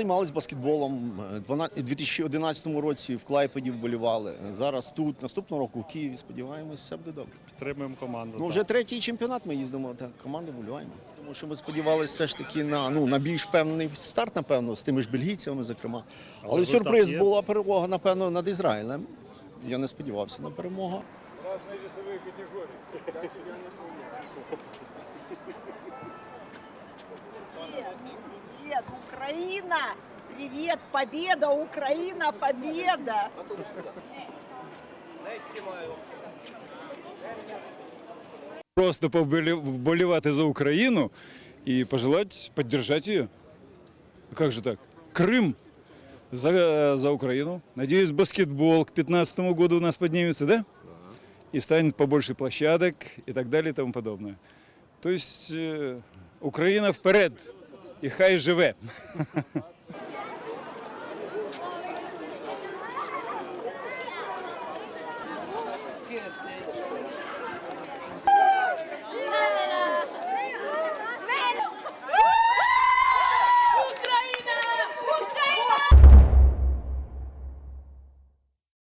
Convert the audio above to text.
займалися баскетболом. Е, 12 У 2011 році в Клайпеді вболівали. Зараз тут, наступного року в Києві. Сподіваємось, все буде добре. Підтримуємо команду. Ну так. вже третій чемпіонат ми їздимо. Так, команду вболіваємо. Тому що ми сподівалися все ж таки на ну на більш певний старт, напевно, з тими ж бельгійцями, зокрема. Але, результат сюрприз є? була перемога, напевно, над Ізраїлем. Я не сподівався на перемогу. Привет, Украина! Привет, победа, Украина, победа! Просто вболевать за Украину и пожелать поддержать ее. Как же так? Крым за, за Украину. Надеюсь, баскетбол к 2015 году у нас поднимется, да? И станет побольше площадок и так далее и тому подобное. То есть э, Украина вперед і хай живе. Good.